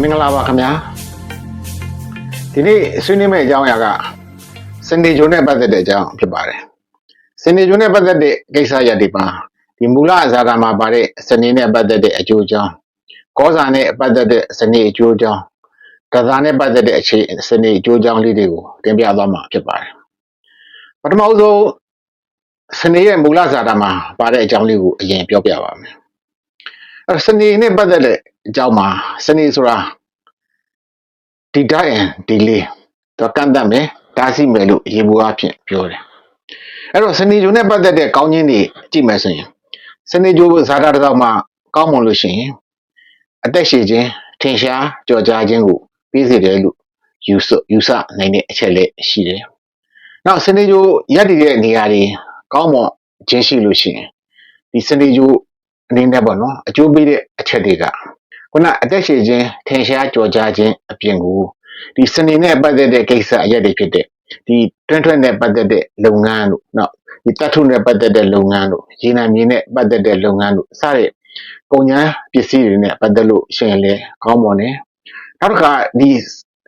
မင်္ဂလာပါခင်ဗျာဒီနေ့ဆွေးနွေးမယ့်အကြောင်းအရာကစနေဂျိုနဲ့ပတ်သက်တဲ့အကြောင်းဖြစ်ပါတယ်စနေဂျိုနဲ့ပတ်သက်တဲ့ကိစ္စရပ်တွေပါဒီမူလဇာတာမှာပါတဲ့စနေနဲ့ပတ်သက်တဲ့အကျိုးအကြောင်းကောဇာနဲ့ပတ်သက်တဲ့စနေအကျိုးအကြောင်းကစားနဲ့ပတ်သက်တဲ့အခြေစနေအကျိုးအကြောင်းလေးတွေကိုတင်ပြသွားမှာဖြစ်ပါတယ်ပထမဆုံးစနေရဲ့မူလဇာတာမှာပါတဲ့အကြောင်းလေးကိုအရင်ပြောပြပါမယ်အဲစနေနဲ့ပတ်သက်တဲ့အကြောင်းမှာစနေဆိုတာ ဒီတိုင်းအန်ဒီလေးတော့ကန့်တတ်မယ်ဒါစီမယ်လို့ရေဘူးအဖြစ်ပြောတယ်အဲ့တော့စနေဂျိုနဲ့ပတ်သက်တဲ့ကောင်းခြင်းတွေကြည့်မယ်ဆိုရင်စနေဂျိုဇာတာတစ်စောက်မှာကောင်းမွန်လို့ရှိရင်အသက်ရှည်ခြင်းထင်ရှားကြော်ကြားခြင်းကိုပြီးစေတယ်လို့ယူဆယူဆနိုင်တဲ့အချက်လက်ရှိတယ်နောက်စနေဂျိုရက်တည်တဲ့နေရာတွေကောင်းမွန်ခြင်းရှိလို့ရှိရင်ဒီစနေဂျိုအနေနဲ့ပေါ့နော်အကျိုးပေးတဲ့အချက်တွေက ခုနအသက်ရှည်ခြင်းထင်ရှားကြော်ကြားခြင်းအပြင်ကိုဒီစနေနဲ့ပတ်သက်တဲ့ကိစ္စအရက်တွေဖြစ်တဲ့ဒီတွင်းထွက်နဲ့ပတ်သက်တဲ့လုပ်ငန်းတို့နော်ဒီတတ်ထုနဲ့ပတ်သက်တဲ့လုပ်ငန်းတို့ရေနံမြေနဲ့ပတ်သက်တဲ့လုပ်ငန်းတို့စတဲ့ကုန်ကျန်းပစ္စည်းတွေနဲ့ပတ်သက်လို့ရှိရင်လည်းကောင်းမွန်တယ်နောက်တစ်ခါဒီ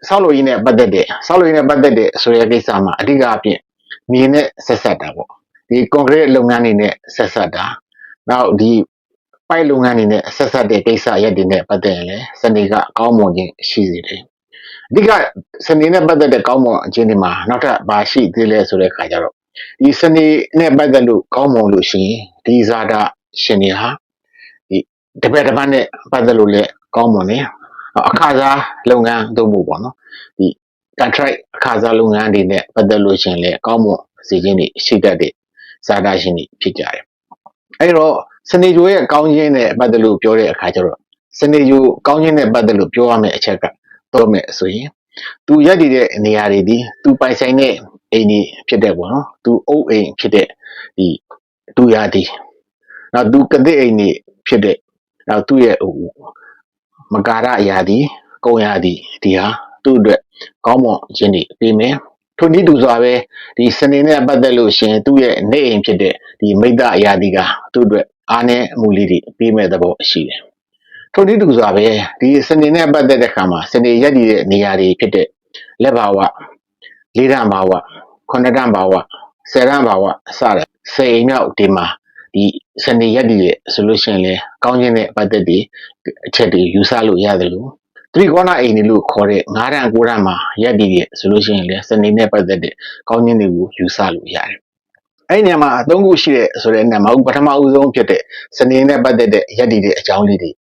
ဆောက်လုပ်ရေးနဲ့ပတ်သက်တဲ့ဆောက်လုပ်ရေးနဲ့ပတ်သက်တဲ့ဆိုတဲ့ကိစ္စမှာအဓိကအပြင်မြေနဲ့ဆက်ဆက်တာပေါ့ဒီကွန်ကရစ်လုပ်ငန်းတွေနဲ့ဆက်ဆက်တာနောက်ဒီ ပိုက်လုပ်ငန်းတွေနဲ့ဆက်ဆက်တဲ့ကိစ္စရက်တွေနဲ့ပတ်သက်ရင်လည်းစနေကကောင်းမွန်ခြင်းရှိစေတယ်အဓိကစနေနဲ့ပတ်သက်တဲ့ကောင်းမွန်ခြင်းတွေမှာနောက်ထပ်ဘာရှိသေးလဲဆိုတဲ့အခါကျတော့ဒီစနေနဲ့ပတ်သက်လို့ကောင်းမွန်လို့ရှိရင်ဒီဇာတာရှင်တွေဟာဒီတပည့်တစ်ပတ်နဲ့ပတ်သက်လို့လည်းကောင်းမွန်တယ်အခါစားလုပ်ငန်းတို့မှုပေါ့နော်ဒီ contract အခါစားလုပ်ငန်းတွေနဲ့ပတ်သက်လို့ရှိရင်လည်းကောင်းမွန်စီခြင်းတွေရှိတတ်တဲ့ဇာတာရှင်တွေဖြစ်ကြတယ်အဲဒီတော့ စနေဂျိုရဲ့ကောင်းခြင်းနဲ့ပတ်သက်လို့ပြောတဲ့အခါကျတော့စနေဂျိုကောင်းခြင်းနဲ့ပတ်သက်လို့ပြောရမယ့်အချက်ကတော့မယ်ဆိုရင်သူရက်တည်တဲ့နေရာတွေဒီသူပိုင်ဆိုင်တဲ့အိမ်ကြီးဖြစ်တဲ့ပေါ့နော်သူအုပ်အိမ်ဖြစ်တဲ့ဒီသူရာဒီနောက်သူကတဲ့အိမ်ကြီးဖြစ်တဲ့နောက်သူ့ရဲ့ဟိုမကာရအရာဒီကုံရာဒီဒီဟာသူ့အတွက်ကောင်းမွန်ခြင်းတွေပေးမယ်ထိုနည်းတူစွာပဲဒီစနေနဲ့ပတ်သက်လို့ရှင်သူ့ရဲ့နေအိမ်ဖြစ်တဲ့ဒီမိတ္တအရာဒီကသူ့အတွက် အားနည်းအမှုလေးတွေပေးမဲ့သဘောရှိတယ်ထိုနည်းတူစွာပဲဒီစနေနဲ့ပတ်သက်တဲ့ခါမှာစနေရက်တည်တဲ့နေရာတွေဖြစ်တဲ့လက်ဘာဝလေးရန်ဘာဝခုနှစ်တန်ဘာဝဆယ်တန်ဘာဝစတဲ့စေအိမ်မြောက်ဒီမှာဒီစနေရက်တည်ရဲ့ဆိုလို့ရှိရင်လေကောင်းခြင်းနဲ့ပတ်သက်ပြီးအချက်တွေယူဆလို့ရတယ်လို့သတိကောနာအိမ်တွေလို့ခေါ်တဲ့9တန်9တန်မှာရက်တည်ရဲ့ဆိုလို့ရှိရင်လေစနေနဲ့ပတ်သက်တဲ့ကောင်းခြင်းတွေကိုယူဆလို့ရတယ် အဲ့ဒီနေရာမှာအသုံးခုရှိတဲ့ဆိုတဲ့နေရာမှာပထမဦးဆုံးဖြစ်တဲ့စနေနဲ့ပတ်သက်တဲ့ရက်တည်တဲ့အကြောင်းလေးတွေ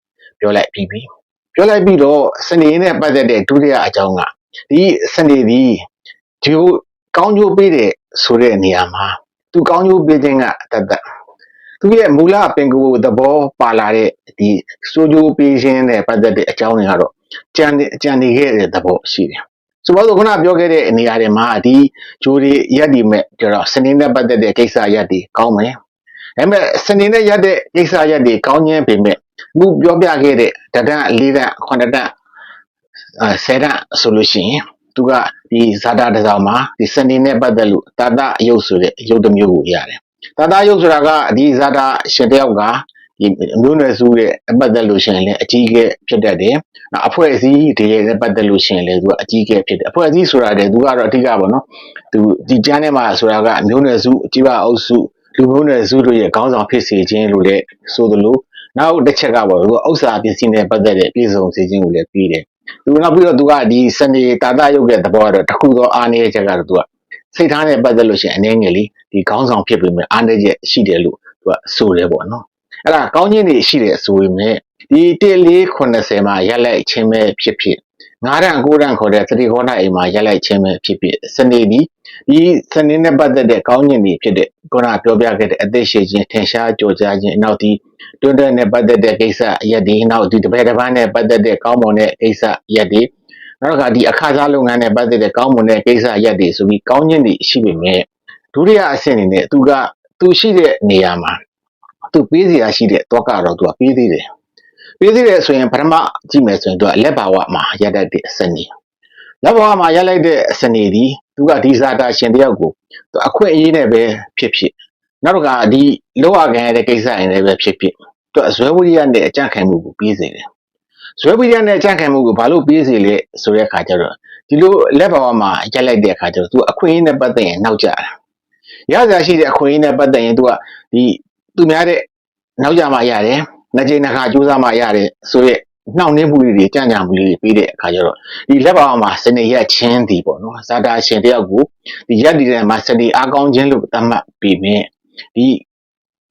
ပြောလိုက်ပြီးပြီပြောလိုက်ပြီးတော့စနေနဲ့ပတ်သက်တဲ့ဒုတိယအကြောင်းကဒီစနေဒီဒီကောင်းကျိုးပေးတဲ့ဆိုတဲ့နေရာမှာသူကောင်းကျိုးပေးခြင်းကတတ်တတ်သူရဲ့မူလပင်ကိုယ်သဘောပါလာတဲ့ဒီစိုးကျိုးပေးခြင်းနဲ့ပတ်သက်တဲ့အကြောင်းတွေကတော့ကြံကြံနေခဲ့တဲ့သဘောရှိတယ် ဆိုတော့ခုနပြောခဲ့တဲ့နေရာတွေမှာဒီဂျိုးတွေရက်ဒီမဲ့ကျတော့စနေနဲ့ပတ်သက်တဲ့ကိစ္စရက်ဒီကောင်းမယ်ဒါပေမဲ့စနေနဲ့ရက်တဲ့ကိစ္စရက်ဒီကောင်းခြင်းပေမဲ့ခုပြောပြခဲ့တဲ့တဒန့်၄ဒန့်9ဒန့်အဲ10ဒန့်ဆိုလို့ရှိရင်သူကဒီဇာတာတစ်စောင်မှာဒီစနေနဲ့ပတ်သက်လို့တာတအယုတ်ဆိုတဲ့အယုတ်တစ်မျိုးကိုရတယ်တာတအယုတ်ဆိုတာကဒီဇာတာရှင်တယောက်က ဒီမျိုးနွယ်စုတဲ့အပတ်သက်လို့ရှိရင်လည်းအကြီးအကဲဖြစ်တတ်တယ်။နောက်အဖွဲ့အစည်းတွေနဲ့ပတ်သက်လို့ရှိရင်လည်းသူကအကြီးအကဲဖြစ်တယ်။အဖွဲ့အစည်းဆိုတာတဲ့သူကတော့အဓိကပေါ့နော်။သူဒီကျမ်းထဲမှာဆိုတာကမျိုးနွယ်စုအကြီးပါအုပ်စုလူမျိုးနွယ်စုတို့ရဲ့ခေါင်းဆောင်ဖြစ်စေခြင်းလို့လည်းဆိုသလိုနောက်တစ်ချက်ကပေါ့သူကဥစ္စာပစ္စည်းနဲ့ပတ်သက်တဲ့ပြည်စုံစေခြင်းကိုလည်းပြီးတယ်။သူနောက်ပြီးတော့သူကဒီစနေတာတာရုပ်ရဲ့သဘောကတော့တခုသောအားနည်းချက်ကတော့သူကစိတ်ထားနဲ့ပတ်သက်လို့ရှိရင်အနေငယ်လေးဒီခေါင်းဆောင်ဖြစ်ပြီးမှအားနည်းချက်ရှိတယ်လို့သူကဆိုတယ်ပေါ့နော်။ အဲ့ဒါကောင်းခြင်းတွေရှိတယ်ဆိုပေမဲ့ဒီ1480မှာရက်လိုက်ခြင်းပဲဖြစ်ဖြစ်9တန်9တန်ခေါ်တဲ့သတိခေါနာအိမ်မှာရက်လိုက်ခြင်းပဲဖြစ်ဖြစ်စနေဒီဒီစနေနဲ့ပတ်သက်တဲ့ကောင်းခြင်းတွေဖြစ်တဲ့ခုနပြောပြခဲ့တဲ့အသက်ရှင်ခြင်းထင်ရှားကြော်ကြားခြင်းနောက်ဒီတွန်းတဲ့နဲ့ပတ်သက်တဲ့ကိစ္စရက်ဒီနောက်ဒီတပည့်တစ်ပန်းနဲ့ပတ်သက်တဲ့ကောင်းမွန်တဲ့ကိစ္စရက်ဒီနောက်ကဒီအခါစားလုပ်ငန်းနဲ့ပတ်သက်တဲ့ကောင်းမွန်တဲ့ကိစ္စရက်ဒီဆိုပြီးကောင်းခြင်းတွေရှိပေမဲ့ဒုတိယအဆင့်အနေနဲ့သူကသူရှိတဲ့နေရာမှာ သူပေးစရာရှိတဲ့တော့ကတော့သူကပေးသေးတယ်ပေးသေးတယ်ဆိုရင်ပထမကြည့်မယ်ဆိုရင်သူကလက်ဘာဝမှာရက်တတ်တဲ့အစနေလက်ဘာဝမှာရက်လိုက်တဲ့အစနေဒီသူကဒီဇာတာရှင်တယောက်ကိုသူအခွင့်အရေးနဲ့ပဲဖြစ်ဖြစ်နောက်တစ်ခါဒီလောရခံရတဲ့ကိစ္စရင်လည်းပဲဖြစ်ဖြစ်သူအဇွဲဝိရိယနဲ့အကြံခံမှုကိုပြီးစေတယ်ဇွဲပီးရနဲ့ကြန့်ခံမှုကိုဘာလို့ပြေးစီလဲဆိုတဲ့အခါကျတော့ဒီလိုလက်ပါဝါမှာရက်လိုက်တဲ့အခါကျတော့ तू အခွင့်အရေးနဲ့ပတ်သက်ရင်နောက်ကျတာရစရာရှိတဲ့အခွင့်အရေးနဲ့ပတ်သက်ရင် तू ကဒီ သူများတဲ့နောက်ကျမှရတယ်နှစ်ကြိမ်နှစ်ခါကြိုးစားမှရတယ်ဆိုရက်နှောင့်နှေးမှုတွေကြံ့ကြံမှုတွေပြီးတဲ့အခါကျတော့ဒီလက်ပါဝါမှာစနေရက်ချင်းဒီပေါ့နော်ဇာတာရှင်တယောက်ကိုဒီရက်ဒီတဲ့မှာစနေအားကောင်းခြင်းလို့သတ်မှတ်ပြီးမြင်ဒီ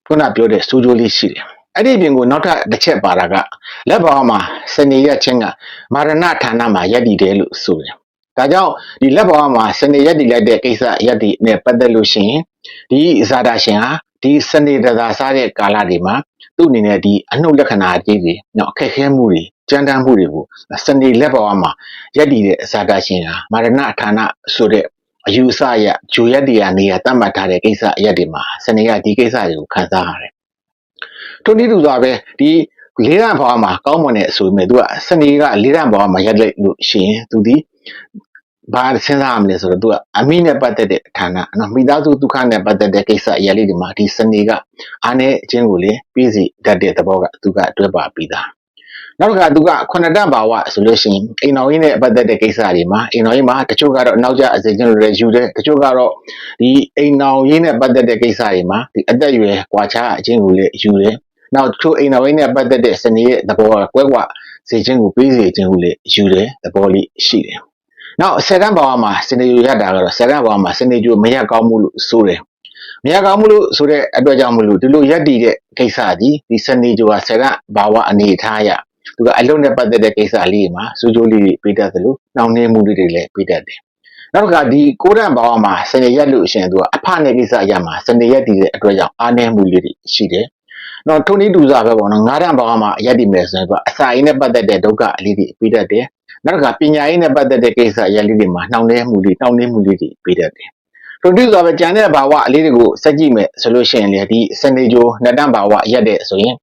ခုနပြောတဲ့စူးကြိုးလေးရှိတယ်အဲ့ဒီအပြင်ကိုနောက်ထပ်တစ်ချက်ပါတာကလက်ပါဝါမှာစနေရက်ချင်းကမာရဏဌာနမှာရက်တည်တယ်လို့ဆိုတယ်ဒါကြောင့်ဒီလက်ပေါ်မှာစနေရက်တည်လိုက်တဲ့ကိစ္စရက်တည်နဲ့ပတ်သက်လို့ရှိရင်ဒီဇာတာရှင်ဟာ ဒီစနေတသာစားတဲ့ကာလတွေမှာသူ့အနေနဲ့ဒီအနှုတ်လက္ခဏာအကြီးတွေနော်အခက်ခဲမှုတွေကြမ်းတမ်းမှုတွေကိုစနေလက်ပေါ်မှာရက်တည်တဲ့ဇာတာရှင်ဟာမာရဏဌာနဆိုတဲ့အယူဆရဂျိုရက်တည်ရနေရတတ်မှတ်ထားတဲ့ကိစ္စအရက်တွေမှာစနေကဒီကိစ္စတွေကိုခံစားရတယ်ထို့နည်းတူစွာပဲဒီလေးရန်ဘဝမှာကောင်းမွန်တဲ့အဆိုပေမဲ့သူကစနေကလေးရန်ဘဝမှာရက်လိုက်လို့ရှိရင်သူဒီ ဘာစဉ်းစားရမလဲဆိုတော့သူကအမိနဲ့ပတ်သက်တဲ့ဌာနနော်မိသားစုဒုက္ခနဲ့ပတ်သက်တဲ့ကိစ္စအရာလေးတွေမှာဒီစနေကအားနဲ့အချင်းကိုလေပြီးစီတတ်တဲ့သဘောကသူကအတွဲပါပြီးသားနောက်တစ်ခါသူကခုနှစ်တန်ဘာဝဆိုလို့ရှိရင်အိမ်တော်ကြီးနဲ့ပတ်သက်တဲ့ကိစ္စတွေမှာအိမ်တော်ကြီးမှာတချို့ကတော့နောက်ကျအစိချင်းတွေယူတယ်တချို့ကတော့ဒီအိမ်တော်ကြီးနဲ့ပတ်သက်တဲ့ကိစ္စတွေမှာဒီအသက်အရွယ်ကွာခြားအချင်းကိုလေယူတယ်နောက်တချို့အိမ်တော်ကြီးနဲ့ပတ်သက်တဲ့စနေရဲ့သဘောကကွဲကွာစေခြင်းကိုပြီးစေခြင်းကိုလေယူတယ်သဘောလေးရှိတယ် နောက်ဆယ်တန်းဘာဝမှာစနေဂျိုရတာကတော့ဆယ်တန်းဘာဝမှာစနေဂျိုမရကောင်းမှုလို့ဆိုတယ်မရကောင်းမှုလို့ဆိုတဲ့အတွက်ကြောင့်မလို့ဒီလိုရက်တည်တဲ့ကိစ္စကြီးဒီစနေဂျိုဟာဆယ်တန်းဘာဝအနေထားရသူကအလုံးနဲ့ပတ်သက်တဲ့ကိစ္စလေးမှာစူးကြိုးလေးတွေပေးတတ်သလိုနှောင့်နှေးမှုတွေလည်းပေးတတ်တယ်နောက်တစ်ခါဒီကိုရံဘာဝမှာစနေရက်လို့ရှင်သူကအဖနဲ့ကိစ္စရမှာစနေရက်တည်တဲ့အတွက်ကြောင့်အားနည်းမှုလေးတွေရှိတယ်တော့ထုံနည်းတူစားပဲပေါ့နော်ငါးတန်ဘာဝမှာရက်တည်မယ်ဆိုရင်သူကအစာရင်းနဲ့ပတ်သက်တဲ့ဒုက္ခအလေးတွေပေးတတ်တယ် နောက်တစ်ခါပညာရေးနဲ့ပတ်သက်တဲ့ကိစ္စအရာလေးတွေမှာနှောင့်နှဲမှုတွေနှောင့်နှဲမှုလေးတွေပေးတတ်တယ်။တို့ဒီဆိုပဲကြံတဲ့ဘာဝအလေးတွေကိုစက်ကြည့်မယ်ဆိုလို့ရှိရင်လေဒီစနေဂျိုနှစ်တန်းဘာဝရက်တဲ့ဆိုရင်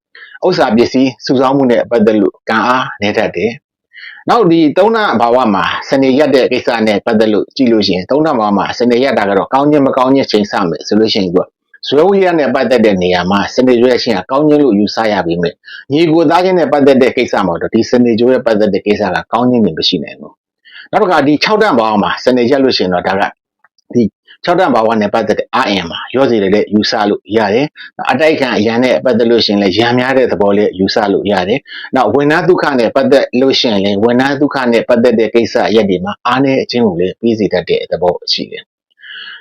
ဥစ္စာပစ္စည်းစုဆောင်းမှုနဲ့ပတ်သက်လို့ကံအားနေတတ်တယ်။နောက်ဒီသုံးတန်းဘာဝမှာစနေရက်တဲ့ကိစ္စနဲ့ပတ်သက်လို့ကြည့်လို့ရှိရင်သုံးတန်းဘာဝမှာစနေရက်တာကတော့ကောင်းခြင်းမကောင်းခြင်းချိန်ဆမယ်ဆိုလို့ရှိရင်သူက ဇွဲဝိရနဲ့ပတ်သက်တဲ့နေရာမှာစနေကြွရဲ့ရှင်းကကောင်းခြင်းလို့ယူဆရပြီမဲ့ညီကိုသားချင်းနဲ့ပတ်သက်တဲ့ကိစ္စမှာတော့ဒီစနေကြွရဲ့ပတ်သက်တဲ့ကိစ္စကကောင်းခြင်းနေမရှိနိုင်ဘူးနောက်တစ်ခါဒီ6တန်းဘာဝမှာစနေရက်လို့ရှိရင်တော့ဒါကဒီ6တန်းဘာဝနဲ့ပတ်သက်တဲ့အာအင်မှာရောစီတဲ့ယူဆလို့ရတယ်အတိုက်ခံအရန်နဲ့ပတ်သက်လို့ရှိရင်လည်းရံများတဲ့သဘောလေးယူဆလို့ရတယ်နောက်ဝိညာဉ်ဒုက္ခနဲ့ပတ်သက်လို့ရှိရင်လည်းဝိညာဉ်ဒုက္ခနဲ့ပတ်သက်တဲ့ကိစ္စရက်တွေမှာအားနည်းအချင်းကိုလည်းပြီးစီတတ်တဲ့သဘောရှိတယ်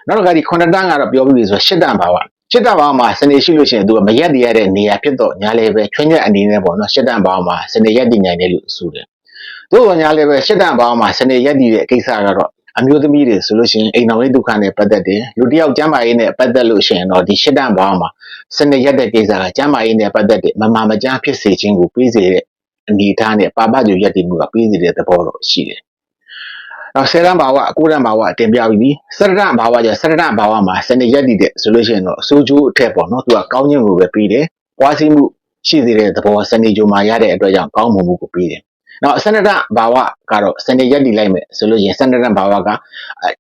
နောက်တစ်ခါဒီ9တန်းကတော့ပြောပြီးပြီဆိုရှစ်တန်းဘာဝရှစ်တန်ဘောင်မှာစနေရှိလို့ရှိရင်သူကမရက်တည်ရတဲ့နေရာဖြစ်တော့ညာလေပဲချွင်းချက်အနေနဲ့ပေါ့နော်ရှစ်တန်ဘောင်မှာစနေရက်တည်နိုင်တယ်လို့ဆိုတယ်။သို့တော်ညာလေပဲရှစ်တန်ဘောင်မှာစနေရက်တည်တဲ့ကိစ္စကတော့အမျိုးသမီးတွေဆိုလို့ရှိရင်အိမ်တော်ရေးဒုက္ခနဲ့ပတ်သက်တယ်လူတစ်ယောက်ကျမ်းမာရေးနဲ့ပတ်သက်လို့ရှိရင်တော့ဒီရှစ်တန်ဘောင်မှာစနေရက်တဲ့ကိစ္စကကျမ်းမာရေးနဲ့ပတ်သက်တဲ့မမာမကျန်းဖြစ်စေခြင်းကိုပြီးစေတဲ့အနေအထားနဲ့ပါပကြွရက်တည်မှုကပြီးစေတဲ့သဘောတော့ရှိတယ် နောက်ဆယ်တန်းဘာဝအကိုတန်းဘာဝတင်ပြပြီးပြီစရတန်းဘာဝကျစရတန်းဘာဝမှာစနေရက်တည်တဲ့ဆိုလို့ရှိရင်တော့အစိုးကျိုးအထက်ပေါ့နော်သူကကောင်းခြင်းကိုပဲပြီးတယ်ပွားစီမှုရှိသေးတဲ့သဘောစနေကြိုမှာရတဲ့အတွက်ကြောင့်ကောင်းမှုမှုကိုပြီးတယ်နောက်စနဒဘာဝကတော့စနေရက်တည်လိုက်မယ်ဆိုလို့ရင်စနဒဘာဝက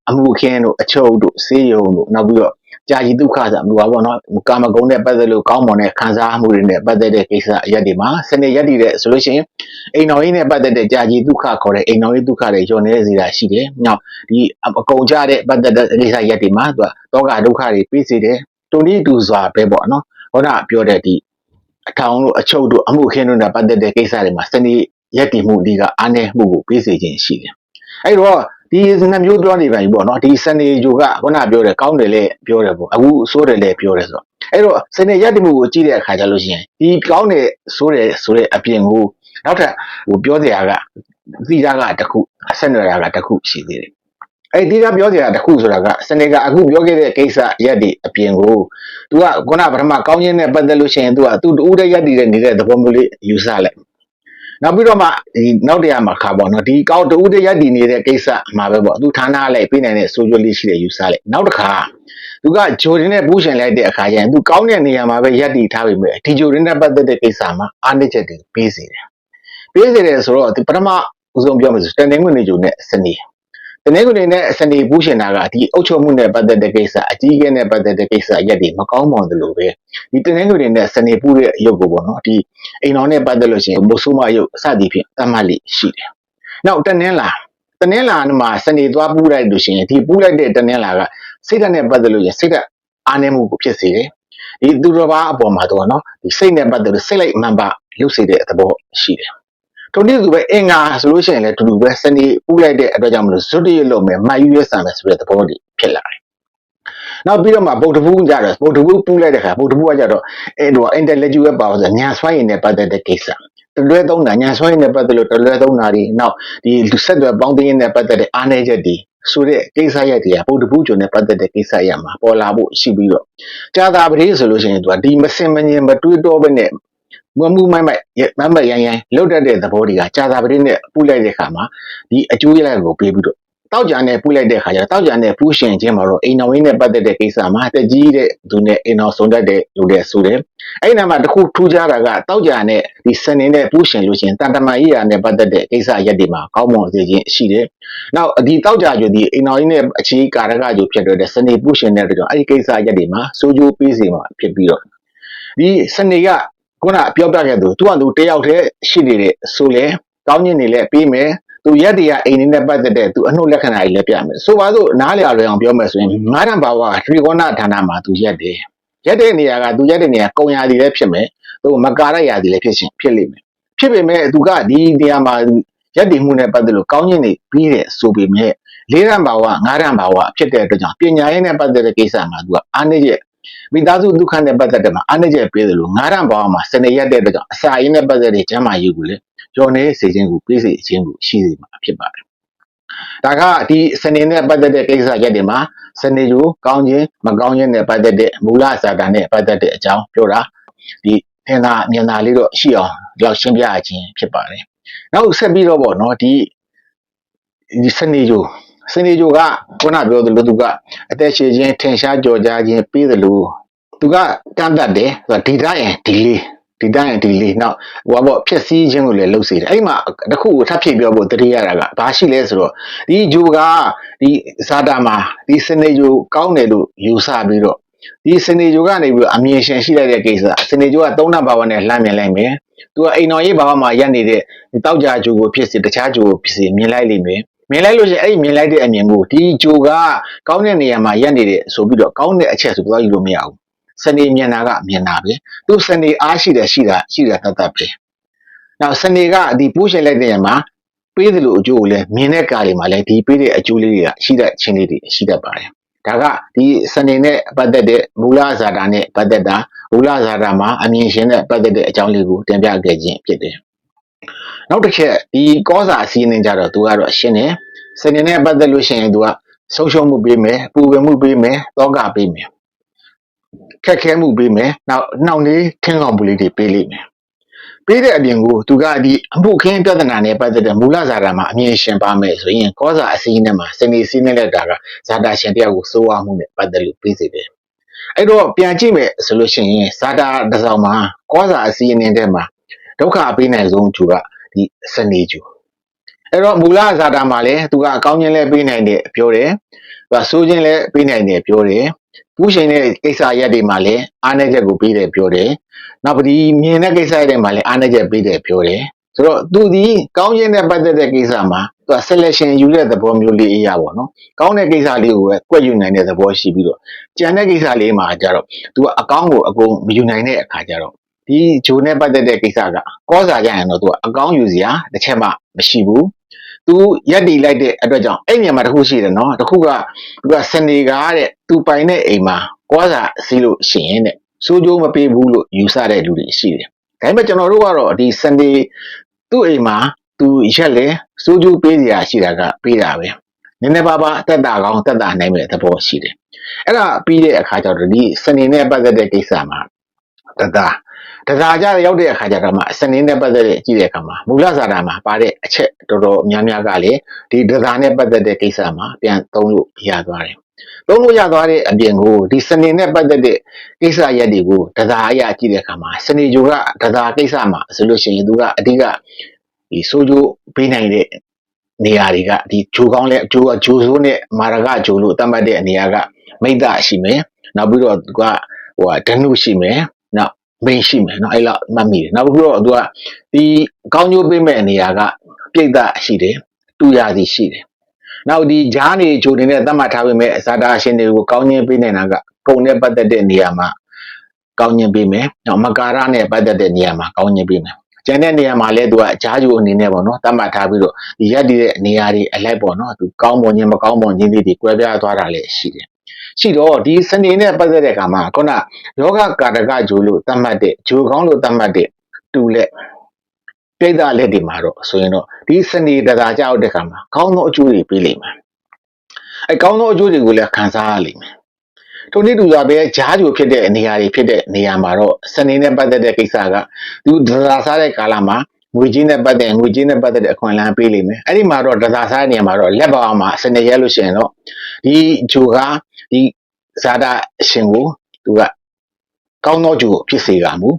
အမှုခင်းတို့အချုပ်တို့ဆေးရုံတို့နောက်ပြီးတော့ ကြာကြီးဒုက္ခဆိုအမှုပါပေါ့နော်ကာမဂုဏ်နဲ့ပတ်သက်လို့ကောင်းမွန်တဲ့ခံစားမှုတွေနဲ့ပတ်သက်တဲ့ကိစ္စအရက်တွေမှာစနေရက်တည်တဲ့ဆိုလို့ရှိရင်အိမ်တော်ကြီးနဲ့ပတ်သက်တဲ့ကြာကြီးဒုက္ခခေါ်တဲ့အိမ်တော်ကြီးဒုက္ခတွေညှော်နေစေတာရှိတယ်။နောက်ဒီအကုန်ကြတဲ့ပတ်သက်တဲ့ကိစ္စရက်တွေမှာသူကတောကဒုက္ခတွေပြီးစေတယ်။တူနီတူစွာပဲပေါ့နော်။ဟောတာပြောတဲ့ဒီအထောင်တို့အချုပ်တို့အမှုခင်းတို့နဲ့ပတ်သက်တဲ့ကိစ္စတွေမှာစနေရက်တည်မှုဒီကအားနည်းမှုကိုပြီးစေခြင်းရှိတယ်။အဲ့တော့ ဒီနှစ်မျိုးပြောနေပါပြီပေါ့နော်ဒီစနေဂျိုကခုနပြောတယ်ကောင်းတယ်လေပြောတယ်ပေါ့အခုဆိုးတယ်လေပြောတယ်ဆိုတော့အဲ့တော့စနေရက်တမှုကိုကြည့်တဲ့အခါကျလို့ရှိရင်ဒီကောင်းတယ်ဆိုးတယ်ဆိုတဲ့အပြင်ကိုနောက်ထပ်ဟိုပြောစရာကသိတာကတစ်ခုအဆက်နွယ်တာကတစ်ခုရှိသေးတယ်အဲ့ဒီကပြောစရာတစ်ခုဆိုတာကစနေကအခုပြောခဲ့တဲ့ကိစ္စရက်ဒီအပြင်ကို तू ကခုနပထမကောင်းခြင်းနဲ့ပတ်သက်လို့ရှိရင် तू က तू တူတဲ့ရက်ဒီတဲ့နေတဲ့သဘောမျိုးလေးယူဆလိုက် နောက်ပြီးတော့မှဒီနောက်တရားမှာခါပေါ့နော်ဒီကောက်တူတရက်တည်နေတဲ့ကိစ္စမှာပဲပေါ့သူဌာနလိုက်ပြနိုင်တဲ့ဆိုကြလေးရှိတဲ့ယူဆလိုက်နောက်တစ်ခါသူကဂျိုဒင်နဲ့ပူးရှင်လိုက်တဲ့အခါကျရင်သူကောင်းတဲ့နေရာမှာပဲရက်တည်ထားပြီမဲ့ဒီဂျိုဒင်နဲ့ပတ်သက်တဲ့ကိစ္စမှာအားနည်းချက်တွေပေးစေတယ်ပေးစေတယ်ဆိုတော့ဒီပထမဦးဆုံးပြောမယ်ဆိုတန်တင်ငွေနေဂျိုနဲ့စနေ တနင်္ဂနွေနဲ့စနေပူးရှင်တာကဒီအုပ်ချုပ်မှုနဲ့ပတ်သက်တဲ့ကိစ္စအကြီးအကဲနဲ့ပတ်သက်တဲ့ကိစ္စရက်တွေမကောင်းမွန်သလိုပဲဒီတနင်္ဂနွေနဲ့စနေပူးရဲ့ရုပ်ကိုပေါ့နော်ဒီအိမ်တော်နဲ့ပတ်သက်လို့ရှိရင်မိုးဆိုးမရုပ်အစသည်ဖြင့်တတ်မှတ်လိရှိတယ်။နောက်တနင်္လာတနင်္လာမှာစနေသွားပူးလိုက်လို့ရှိရင်ဒီပူးလိုက်တဲ့တနင်္လာကစိတ်ဓာတ်နဲ့ပတ်သက်လို့ရင်စိတ်ဓာတ်အားနည်းမှုကိုဖြစ်စေတယ်။ဒီသူတော်ဘာအပေါ်မှာတော့နော်ဒီစိတ်နဲ့ပတ်သက်လို့စိတ်လိုက်မှန်ပါလှုပ်စေတဲ့သဘောရှိတယ်။ ထိုနည်းတူပဲအင်္ဂါဆိုလို့ရှိရင်လည်းတူတူပဲစနေပူးလိုက်တဲ့အတွက်ကြောင့်မလို့ဇွတ်တရလုံးမယ်မှတ်ယူရဆံမယ်ဆိုတဲ့သဘောတွေဖြစ်လာတယ်။နောက်ပြီးတော့မှဗုဒ္ဓဘူးကြတော့ဗုဒ္ဓဘူးပူးလိုက်တဲ့ခါဗုဒ္ဓဘူးကကြတော့အဲ့တော့ intellectual power ဆိုညာစွမ်းရည်နဲ့ပတ်သက်တဲ့ကိစ္စတလွဲသုံးတာညာစွမ်းရည်နဲ့ပတ်သက်လို့တလွဲသုံးတာတွေနောက်ဒီလူဆက်သွယ်ပေါင်းသိင်းနဲ့ပတ်သက်တဲ့အားနည်းချက်တွေဆိုတဲ့ကိစ္စရက်တွေကဗုဒ္ဓဘူးကျွန်းနဲ့ပတ်သက်တဲ့ကိစ္စရက်မှာပေါ်လာဖို့ရှိပြီးတော့ကြာတာပတိဆိုလို့ရှိရင်သူကဒီမစင်မငင်မတွေးတော့ဘဲနဲ့ မမှုမိုက်မိုက်မမရိုင်းရိုင်းလုတ်တတ်တဲ့သဘောတွေကကြာတာပတိနဲ့ပူလိုက်တဲ့ခါမှာဒီအကျိုးရလဒ်ကိုပေးပြီးတော့တောက်ကြနဲ့ပူလိုက်တဲ့ခါကျတော့တောက်ကြနဲ့ပူရှင်ချင်းမှာတော့အိမ်တော်ရင်းနဲ့ပတ်သက်တဲ့ကိစ္စမှာတက်ကြီးတဲ့သူနဲ့အိမ်တော်ဆုံးတတ်တဲ့လူတွေဆိုတယ်အဲ့ဒီမှာတခုထူးခြားတာကတောက်ကြနဲ့ဒီစနေနဲ့ပူရှင်လို့ရှင်တန်တမာကြီးရာနဲ့ပတ်သက်တဲ့ကိစ္စရက်တွေမှာကောင်းမွန်စေခြင်းရှိတယ်နောက်ဒီတောက်ကြကြဒီအိမ်တော်ရင်းနဲ့အခြေကာရကကြဖြစ်တဲ့စနေပူရှင်တဲ့တော့အဲ့ဒီကိစ္စရက်တွေမှာစိုးကျိုးပေးစီမှာဖြစ်ပြီးတော့ဒီစနေက ခုနပြောပြခဲ့သူသူကသူတယောက်တည်းရှိနေတဲ့ဆိုလဲကောင်းကျင်နေလဲပြီးမယ်သူရက်တရားအိမ်နေနဲ့ပတ်သက်တဲ့သူအနှုတ်လက္ခဏာကြီးလည်းပြမယ်ဆိုပါစို့နားလည်အောင်ပြောမယ်ဆိုရင်ငါးတန်ဘာဝကထရီကောနာဌာနမှာသူရက်တယ်ရက်တဲ့နေရာကသူရက်တဲ့နေရာကုံရာဒီလည်းဖြစ်မယ်သူမကာရရာဒီလည်းဖြစ်ရှင်ဖြစ်လိမ့်မယ်ဖြစ်ပေမဲ့သူကဒီနေရာမှာရက်တည်မှုနဲ့ပတ်သက်လို့ကောင်းကျင်နေပြီးတဲ့ဆိုပေမဲ့လေးရန်ဘာဝငါးရန်ဘာဝဖြစ်တဲ့အတွက်ကြောင့်ပညာရေးနဲ့ပတ်သက်တဲ့ကိစ္စမှာသူကအားနည်းချက် မိသားစုဒုက္ခနဲ့ပတ်သက်တဲ့မှာအားနည်းချက်ပေးတယ်လို့ငါးရန်ဘာဝမှာစနေရက်တဲ့အတွက်ကြောင့်အစာရင်းနဲ့ပတ်သက်တဲ့ကျမ်းမာရေးကိုလည်းကျော်နေစေခြင်းကိုပေးစေခြင်းကိုရှိစေမှာဖြစ်ပါတယ်။ဒါကဒီစနေနဲ့ပတ်သက်တဲ့ကိစ္စရက်တွေမှာစနေကျူကောင်းခြင်းမကောင်းခြင်းနဲ့ပတ်သက်တဲ့မူလစာတာနဲ့ပတ်သက်တဲ့အကြောင်းပြောတာဒီသင်သာမြင်သာလေးတော့ရှိအောင်ဒီလောက်ရှင်းပြခြင်းဖြစ်ပါတယ်။နောက်ဆက်ပြီးတော့ပေါ့နော်ဒီဒီစနေကျူစနေကျူကခုနပြောသလိုသူကအသက်ရှင်ခြင်းထင်ရှားကြော်ကြားခြင်းပြီးသလို သူကတန်တတ်တယ်ဆိုတော့ဒီတိုင်းဒီလေးဒီတိုင်းဒီလေးနောက်ဟိုဘောဖြစ်စည်းခြင်းကိုလည်းလှုပ်စေတယ်အဲ့မှာတစ်ခုကိုထပ်ဖြည့်ပြောဖို့တတိယတာကဘာရှိလဲဆိုတော့ဒီဂျိုကဒီဇာတာမှာဒီစနေဂျိုကောင်းတယ်လို့ယူဆပြီးတော့ဒီစနေဂျိုကနေပြီးတော့အမြင်ရှင်ရှိလိုက်တဲ့ကိစ္စစနေဂျိုကသုံးနှဘာဝနဲ့လှမ်းမြင်လိုက်မယ်သူကအိမ်တော်ရေးဘာဝမှာရက်နေတဲ့တောက်ကြဂျိုကိုဖြစ်စေတခြားဂျိုကိုဖြစ်စေမြင်လိုက်လိမ့်မယ်မြင်လိုက်လို့ရှိရင်အဲ့ဒီမြင်လိုက်တဲ့အမြင်ကိုဒီဂျိုကကောင်းတဲ့နေရာမှာရက်နေတဲ့ဆိုပြီးတော့ကောင်းတဲ့အချက်ဆိုတော့ယူလို့မရဘူး စနေမြင်တာကမြင်တာပဲသူစနေအားရှိတယ်ရှိတာရှိတာတတ်တတ်ပဲနောက်စနေကဒီပူးရှင်လိုက်တဲ့ညမှာပေးသလိုအကျိုးကိုလည်းမြင်တဲ့ကားလေးမှာလည်းဒီပေးတဲ့အကျိုးလေးတွေကရှိတဲ့ချင်းလေးတွေရှိတတ်ပါတယ်ဒါကဒီစနေနဲ့ပတ်သက်တဲ့မူလဇာတာနဲ့ပတ်သက်တာမူလဇာတာမှာအမြင်ရှင်နဲ့ပတ်သက်တဲ့အကြောင်းလေးကိုတင်ပြခဲ့ခြင်းဖြစ်တယ်နောက်တစ်ချက်ဒီကောစာအစည်းအဝေးကြတော့သူကတော့ရှင်းတယ်စနေနဲ့ပတ်သက်လို့ရှိရင်သူကဆုံးရှုံးမှုပေးမယ်ပူပင်မှုပေးမယ်တောကပေးမယ် ခက်ခဲမှုပေးမယ်နောက်နှောင့်နှေးထင်းကောင်ပူလေးတွေပေးလိမ့်မယ်ပေးတဲ့အပြင်ကိုသူကဒီအမှုခင်းပြဿနာနဲ့ပတ်သက်တဲ့မူလဇာတာမှာအမြင်ရှင်ပါမယ်ဆိုရင်ကောဇာအစည်းနဲ့မှာစနေစည်းနဲ့လက်တာကဇာတာရှင်တယောက်ကိုစိုးဝါမှုနဲ့ပတ်သက်လို့ပေးစေတယ်အဲ့တော့ပြန်ကြည့်မယ်ဆိုလို့ရှိရင်ဇာတာတစ်စောင်မှာကောဇာအစည်းနဲ့တဲ့မှာဒုက္ခပေးနိုင်ဆုံးသူကဒီစနေကျူအဲ့တော့မူလဇာတာမှာလည်းသူကအကောင်းချင်းလည်းပေးနိုင်တယ်ပြောတယ်သူကဆိုးချင်းလည်းပေးနိုင်တယ်ပြောတယ် ပူးရှင်တဲ့ကိစ္စရက်တွေမှာလည်းအားနည်းချက်ကိုပေးတယ်ပြောတယ်။နောက်ဒီမြင်တဲ့ကိစ္စရက်တွေမှာလည်းအားနည်းချက်ပေးတယ်ပြောတယ်။ဆိုတော့သူဒီကောင်းခြင်းနဲ့ပတ်သက်တဲ့ကိစ္စမှာသူက selection ယူတဲ့သဘောမျိုးလေးအရာပေါ့နော်။ကောင်းတဲ့ကိစ္စလေးကိုပဲကွက်ယူနိုင်တဲ့သဘောရှိပြီးတော့ကြံတဲ့ကိစ္စလေးမှာကျတော့သူကအကောင်းကိုအကုန်မယူနိုင်တဲ့အခါကျတော့ဒီဂျိုနဲ့ပတ်သက်တဲ့ကိစ္စကကောစာကြရင်တော့သူကအကောင်းယူစရာတစ်ချက်မှမရှိဘူး သူရက်တီလိုက်တဲ့အတွက်ကြောင့်အဲ့မြန်မာတစ်ခုရှိတယ်နော်တစ်ခုကသူကစနေကားတဲ့သူပိုင်တဲ့အိမ်မှာကွာစာစီးလို့ရှိရင်တဲ့စိုးကြိုးမပေးဘူးလို့ယူဆတဲ့လူတွေရှိတယ်ဒါပေမဲ့ကျွန်တော်တို့ကတော့ဒီစနေသူ့အိမ်မှာသူရက်လေစိုးကြိုးပေးစရာရှိတာကပေးတာပဲနည်းနည်းပါးပါးတက်တာကောင်းတက်တာနိုင်မဲ့သဘောရှိတယ်အဲ့ဒါပြီးတဲ့အခါကျတော့ဒီစနေနဲ့ပတ်သက်တဲ့ကိစ္စမှာ တတာတစားကြရောက်တဲ့အခါကျတော့မှစနေနဲ့ပတ်သက်တဲ့ကြည့်တဲ့အခါမှာမူလဇာတာမှာပါတဲ့အချက်တော်တော်များများကလေဒီတစားနဲ့ပတ်သက်တဲ့ကိစ္စမှာပြန်သုံးလို့ရသွားတယ်။သုံးလို့ရသွားတဲ့အပြင်ကိုဒီစနေနဲ့ပတ်သက်တဲ့ကိစ္စရက်တွေကိုတစားအရာကြည့်တဲ့အခါမှာစနေဂျိုကတစားကိစ္စမှာဆိုလို့ရှိရင်သူကအဓိကဒီဆိုဂျိုပေးနိုင်တဲ့နေရာတွေကဒီဂျိုကောင်းလဲဂျိုဂျိုဆိုးနဲ့မာရကဂျိုလို့သတ်မှတ်တဲ့နေရာကမိတ်္တရှိမယ်နောက်ပြီးတော့သူကဟိုဒနုရှိမယ်နောက် မိန်ရှိမယ်နော်အဲ့လောက်မှတ်မိတယ်နောက်ပြီးတော့သူကဒီကောင်းကျိုးပေးမဲ့နေရာကပြိတ္တရှိတယ်တူရစီရှိတယ်နောက်ဒီဂျားနေဂျိုနေနဲ့သတ်မှတ်ထားပေမဲ့ဇာတာရှင်တွေကိုကောင်းခြင်းပေးနေတာကကုံနဲ့ပတ်သက်တဲ့နေရာမှာကောင်းခြင်းပေးမယ်နောက်မကာရနဲ့ပတ်သက်တဲ့နေရာမှာကောင်းခြင်းပေးမယ်ကျန်တဲ့နေရာမှာလည်းသူကဂျားဂျိုအနေနဲ့ပေါ့နော်သတ်မှတ်ထားပြီးတော့ဒီရက်တည်တဲ့နေရာတွေအလိုက်ပေါ့နော်သူကောင်းမွန်ခြင်းမကောင်းမွန်ခြင်းတွေကွဲပြားသွားတာလည်းရှိတယ် ရှိတော့ဒီစနေနဲ့ပတ်သက်တဲ့အခါမှာခုနယောဂကာတကဂျိုလို့သတ်မှတ်တဲ့ဂျိုကောင်းလို့သတ်မှတ်တဲ့တူလက်ပြိဿလက်တွေမှာတော့ဆိုရင်တော့ဒီစနေတကာကြောက်တဲ့အခါမှာကောင်းသောအကျိုးတွေပေးလိမ့်မယ်အဲကောင်းသောအကျိုးတွေကိုလည်းခံစားရလိမ့်မယ်ထိုနည်းတူစွာပဲဂျားဂျိုဖြစ်တဲ့နေရာတွေဖြစ်တဲ့နေရာမှာတော့စနေနဲ့ပတ်သက်တဲ့ကိစ္စကသူဒရာစားတဲ့ကာလမှာငွေကြီးနဲ့ပတ်သက်ငွေကြီးနဲ့ပတ်သက်တဲ့အခွင့်အလမ်းပေးလိမ့်မယ်အဲ့ဒီမှာတော့ဒရာစားတဲ့နေရာမှာတော့လက်ပါအောင်မှာစနေရဲလို့ရှိရင်တော့ဒီဂျိုက ဒီဇာတာအရှင်ကိုသူကကောင်းသောဂျိုကိုဖြစ်စေကမူ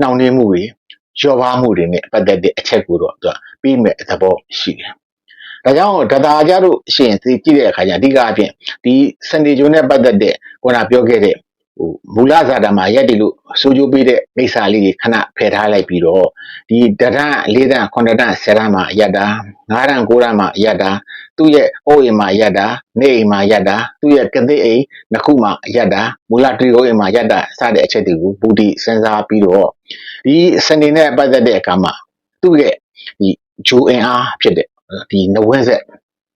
နှောင့်နှေးမှုတွေရောပါမှုတွေနဲ့ပတ်သက်တဲ့အချက်ကိုတော့သူကပြီးမဲ့သဘောရှိတယ်။ဒါကြောင့်ဒတာကြတို့ရှင်သိကြည့်တဲ့အခါကျအဓိကအဖြစ်ဒီစန်ဒီဂျိုနဲ့ပတ်သက်တဲ့ခုနပြောခဲ့တဲ့ ဟိုမူလဇာတာမှာရက်တီလို့စိုးကြိုးပေးတဲ့ကိစ္စလေးတွေခဏဖယ်ထားလိုက်ပြီးတော့ဒီတရန်၄တန်9တန်10တန်မှာရက်တာ9တန်9တန်မှာရက်တာသူ့ရဲ့အိုးအိမ်မှာရက်တာနေအိမ်မှာရက်တာသူ့ရဲ့ကတိအိမ်နှစ်ခုမှာရက်တာမူလတရီအိမ်မှာရက်တာစတဲ့အချက်တွေကိုဘူတီစဉ်းစားပြီးတော့ဒီစနေနဲ့ပတ်သက်တဲ့အခါမှာသူ့ရဲ့ဒီဂျိုအင်အားဖြစ်တဲ့ဒီနဝင်းဆက်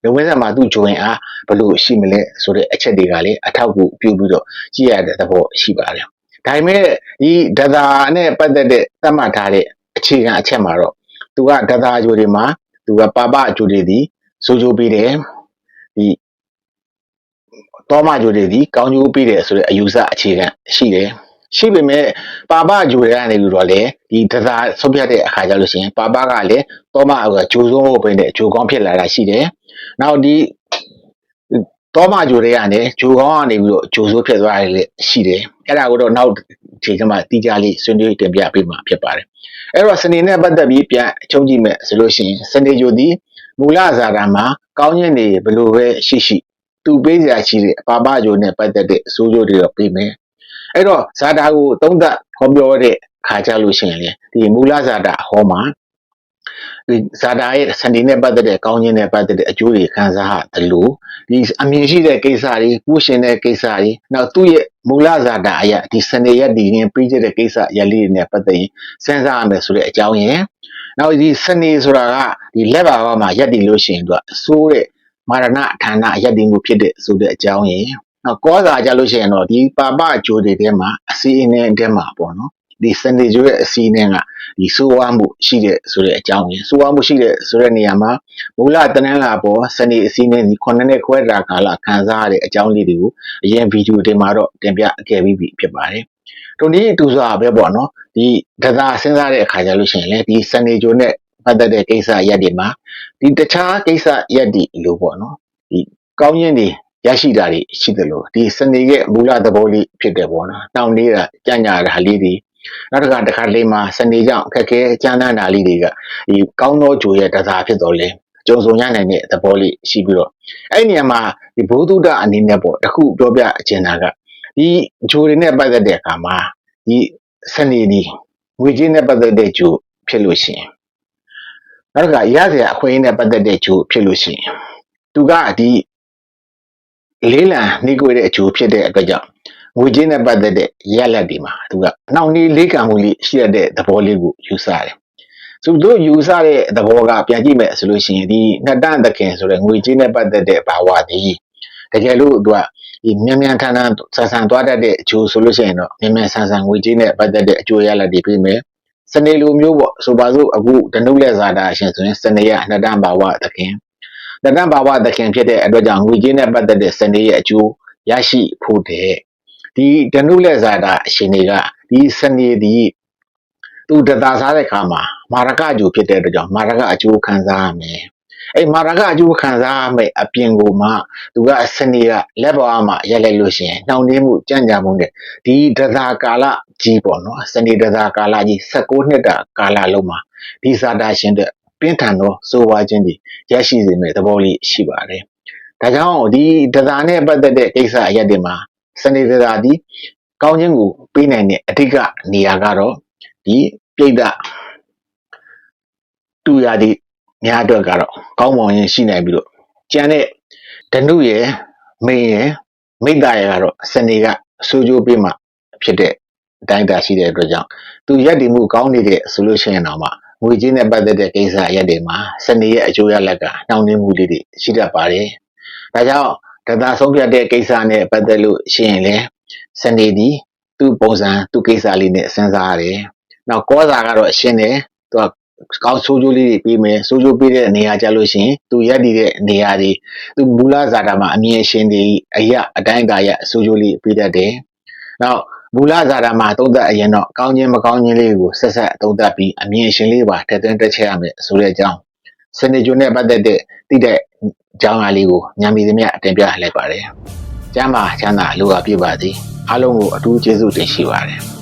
နဝင်းဆက်မှာသူ့ဂျိုအင်အားဘလို့ရှိမလဲဆိုတဲ့အချက်တွေကလည်းအထောက်အကူပြုပြီးတော့ကြည့်ရတဲ့သဘောရှိပါတယ်ဒါပေမဲ့ဒီဒတာနဲ့ပတ်သက်တဲ့သတ်မှတ်ထားတဲ့အခြေခံအချက်မှာတော့သူကဒတာဂျိုတွေမှာသူကပါပဂျိုတွေဒီဆိုဂျိုပေးတယ်ဒီတောမဂျိုတွေဒီကောင်းကျိုးပေးတယ်ဆိုတဲ့အယူဆအခြေခံရှိတယ်ရှိပေမဲ့ပါပဂျိုတွေကနေပြီးတော့လေဒီဒသာဆုံးဖြတ်တဲ့အခါကျလို့ရှိရင်ပါပကလည်းတောမကဂျိုးစုံးဖို့ပဲနဲ့ဂျိုးကောင်းဖြစ်လာတာရှိတယ်။ နောက်ဒီတောမဂျိုတွေကနေဂျိုးကောင်းကနေပြီးတော့ဂျိုးဆိုးဖြစ်သွားတယ်လေရှိတယ်။အဲ့ဒါကိုတော့နောက်ချိန်ကျမှတီးကြလေးဆွေးနွေးတင်ပြပေးမှာဖြစ်ပါတယ်။အဲ့တော့စနေနဲ့ပတ်သက်ပြီးပြန်အချုပ်ကြည့်မယ်ဆိုလို့ရှိရင်စနေဂျိုဒီမူလဇာတာမှာကောင်းကျင်နေဘလို့ပဲရှိရှိသူပေးစရာရှိတဲ့ပါပဂျိုနဲ့ပတ်သက်တဲ့အဆိုးကျိုးတွေတော့ပေးမယ်အဲ့တော့ဇာတာကိုသုံးသပ်ဟောပြောတဲ့ခါကြလို့ရှိရင်လေဒီမူလဇာတာဟောမှာဒီ ဇာတာရဲ့စန္ဒီနဲ့ပတ်သက်တဲ့ကောင်းခြင်းနဲ့ပတ်သက်တဲ့အကျိုးတွေခံစားရတယ်လို့ဒီအမြင်ရှိတဲ့ကိစ္စတွေကုရှင်တဲ့ကိစ္စတွေနောက်သူ့ရဲ့မူလဇာတာအရာဒီစနေရက်ဒီရင်ပြီးတဲ့ကိစ္စရလေးတွေနဲ့ပတ်သက်ရင်စဉ်းစားရမယ်ဆိုတဲ့အကြောင်းရယ်နောက်ဒီစနေဆိုတာကဒီလက်ပါပါမှာရက်တည်လို့ရှိရင်သူကအစိုးတဲ့မာရဏဌာနရက်တည်မှုဖြစ်တဲ့ဆိုတဲ့အကြောင်းရယ်နော်ကောစာကြလို့ရှိရင်တော့ဒီပါပဂျိုတွေထဲမှာအစီအင်းထဲမှာပေါ့နော် ဒီစနေဂျိုရဲ့အစီအင်းကဒီဆိုးဝါးမှုရှိတဲ့ဆိုတဲ့အကြောင်းရင်းဆိုးဝါးမှုရှိတဲ့ဆိုတဲ့နေရာမှာမူလတနန်းလာပေါ်စနေအစီအင်းဒီခုနှစ်နှစ်ခွဲတာကာလခံစားရတဲ့အကြောင်းလေးတွေကိုအရင်ဗီဒီယိုတင်မှာတော့တင်ပြခဲ့ပြီးပြီဖြစ်ပါတယ်။တို့ဒီအတူစွာပဲပေါ့နော်ဒီဒသာစဉ်းစားတဲ့အခါကျလို့ရှိရင်လေဒီစနေဂျိုနဲ့ပတ်သက်တဲ့ကိစ္စရက်တွေမှာဒီတခြားကိစ္စရက်တွေလို့ပေါ့နော်ဒီကောင်းရင်တွေရရှိတာတွေရှိတယ်လို့ဒီစနေရဲ့မူလသဘောလေးဖြစ်တယ်ပေါ့နော်တောင်းနေတာကြံ့ညာတာလေးတွေ နောက်တစ်ခါတစ်ခါလေးမှာစနေကြောင့်အခက်ခဲကြမ်းတမ်းတာလေးတွေကဒီကောင်းသောဂျိုရဲ့တစားဖြစ်တော်လဲကြုံစုံရနိုင်တဲ့သဘောလေးရှိပြီးတော့အဲ့ဒီနေရာမှာဒီဘုဒ္ဓအနေနဲ့ပေါ့တခုပြောပြအကျဉ်းတာကဒီဂျိုတွေနဲ့ပတ်သက်တဲ့အခါမှာဒီစနေဒီငွေကြေးနဲ့ပတ်သက်တဲ့ဂျိုဖြစ်လို့ရှိရင်နောက်တစ်ခါရစရာအခွင့်အရေးနဲ့ပတ်သက်တဲ့ဂျိုဖြစ်လို့ရှိရင်သူကဒီလေးလံနှိကွေတဲ့အကျိုးဖြစ်တဲ့အတွက်ကြောင့် ငွေကြေးနဲ့ပတ်သက်တဲ့ရက်လက်ဒီမှာသူကနှောင့်နှေးလေးကံမှုလေးရှိရတဲ့သဘောလေးကိုယူဆတယ်။သူတို့ယူဆတဲ့သဘောကပြန်ကြည့်မယ်ဆိုလို့ရှိရင်ဒီနှစ်တန်းသခင်ဆိုတဲ့ငွေကြေးနဲ့ပတ်သက်တဲ့ဘာဝသည်တကယ်လို့သူကဒီမြန်မြန်ထန်ထန်ဆန်ဆန်သွားတတ်တဲ့အကျိုးဆိုလို့ရှိရင်တော့မြန်မြန်ဆန်ဆန်ငွေကြေးနဲ့ပတ်သက်တဲ့အကျိုးရလဒ်တွေပြီးမယ်။စနေလိုမျိုးပေါ့ဆိုပါစို့အခုတနုလက်ဇာတာရှင်ဆိုရင်စနေရနှစ်တန်းဘာဝသခင်တဏ္ဍဘာဝသခင်ဖြစ်တဲ့အတွက်ကြောင့်ငွေကြေးနဲ့ပတ်သက်တဲ့စနေရဲ့အကျိုးရရှိဖို့တဲ့ ဒီဒနုလက်ဇာတာအရှင်တွေကဒီစနေဒီသူတသာစားတဲ့ခါမှာမာရကအကျိုးဖြစ်တဲ့အတွက်ကြောင့်မာရကအကျိုးခံစားရမယ်အဲ့မာရကအကျိုးခံစားရမယ်အပြင်ကိုမှသူကစနေကလက်ပေါ်မှာရက်လိုက်လို့ရှိရင်နှောင့်နှေးမှုကြံ့ကြာမှုနဲ့ဒီတသာကာလကြီးပေါ့နော်စနေတသာကာလကြီး16နှစ်တာကာလလုံးမှာဒီဇာတာရှင်တဲ့ပြင်းထန်သောစိုးဝါးခြင်းတွေရရှိစေမယ့်သဘောလေးရှိပါတယ်။ဒါကြောင့်ဒီတရားနဲ့ပတ်သက်တဲ့ကိစ္စအရက်တွေမှာ စနေတရားဒီကောင်းခြင်းကိုပေးနိုင်တဲ့အဓိကနေရာကတော့ဒီပြိတ္တတူရသည့်များအတွက်ကတော့ကောင်းမွန်ရင်ရှိနိုင်ပြီးတော့ကျန်တဲ့ဓနုရဲ့မင်းရဲ့မိတ္တရဲ့ကတော့စနေကစိုးကြိုးပေးမှဖြစ်တဲ့အတိုင်းအတာရှိတဲ့အတွက်ကြောင့်သူရက်တည်မှုကောင်းနေတဲ့ဆိုလို့ရှိရင်တော့မှငွေကြေးနဲ့ပတ်သက်တဲ့ကိစ္စရက်တွေမှာစနေရဲ့အကျိုးရလက်ကနှောင့်နှေးမှုလေးတွေရှိတတ်ပါတယ်။ဒါကြောင့် ဒေတာဆုံးဖြတ်တဲ့ကိစ္စနဲ့ပတ်သက်လို့ရှိရင်လည်းစနေဒီသူ့ပုံစံသူ့ကိစ္စလေးနဲ့စဉ်းစားရတယ်။နောက်ကောစာကတော့ရှင်းတယ်သူကကောင်းဆိုးကျိုးလေးတွေပြီးမယ်ဆိုးကျိုးပြီးတဲ့နေရာကြလို့ရှိရင်သူရက်တည်တဲ့နေရာတွေသူမူလဇာတာမှာအမြင်ရှင်းတွေအရာအတိုင်းအတာရဆိုးကျိုးလေးပြီးတတ်တယ်။နောက်မူလဇာတာမှာသုံးသက်အရင်တော့ကောင်းခြင်းမကောင်းခြင်းလေးကိုဆက်ဆက်သုံးသက်ပြီးအမြင်ရှင်းလေးပါထည့်သွင်းတက်ချက်ရမယ်ဆိုတဲ့အကြောင်းစနေဂျိုနဲ့ပတ်သက်တဲ့တိတဲ့ အကြောင်းအရာလေးကိုညံမီသမျှတင်ပြလိုက်ပါတယ်။ကျမ်းမာချမ်းသာလိုအပ်ပြပါသည်အားလုံးကိုအထူးကျေးဇူးတင်ရှိပါတယ်။